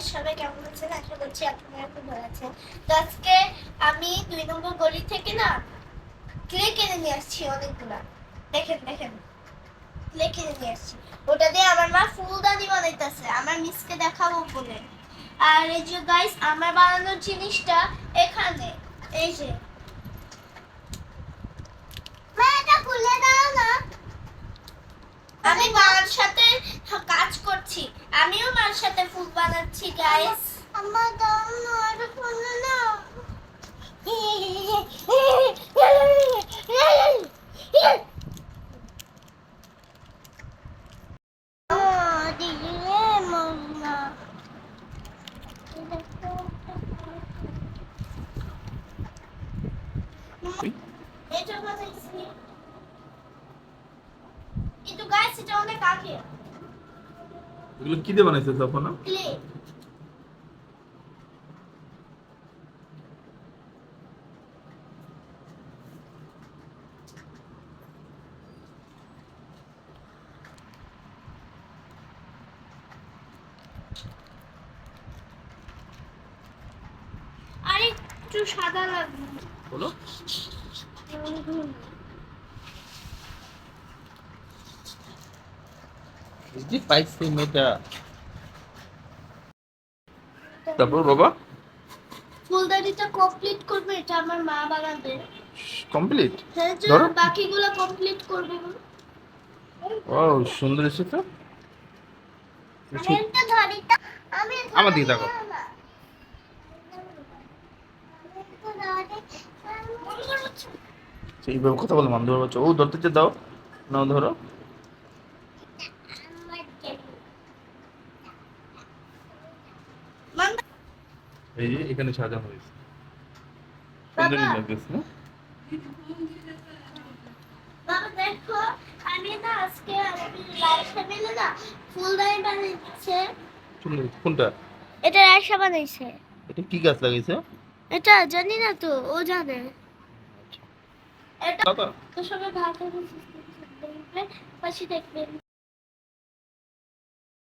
Guys সবাই কেমন আছেন? আশা করছি আপনারা খুব ভালো আছেন। তো আজকে আমি দুই নম্বর গলি থেকে না ক্লে কিনে নিয়ে আসছি অনেকগুলা। দেখেন দেখেন। ক্লে কিনে নিয়ে আসছি। ওটা দিয়ে আমার মা ফুলদানি বানাইতেছে। আমার মিসকে দেখাবো বলে। আর এই যে গাইস আমার বানানোর জিনিসটা এখানে। এই যে গাইস আমার দাও না এটা খুলে না কিন্তু গাইস এটা অনেক আগে এগুলো কি দিয়ে বানাইছে তখন ক্লে আর একটু সাদা লাগবে। বলো। তারপর বাবা? ফুলদানিটা কমপ্লিট করবে এটা আমার মা বানাবে। কমপ্লিট হ্যাঁ ধরো। বাকিগুলো কমপ্লিট করবে। বলে। ও সুন্দর এসে তো আমি একটা ধরি তো আমি আমার দিকে তাকাও। এইভাবে কথা বলো মাম ধরো ও ধরতে চে দাও। নাও ধরো। এই যে এখানে সাজানো হয়েছে। সুন্দরই লাগতেছে না? বাবা দেখো আমি না আজকে কোনটা? এটা রায়সা বানাইছে এটা কি গাছ এটা জানি না তো ও জানে। এটা বাবা তো সবাই ভালো পাশে দেখবেন।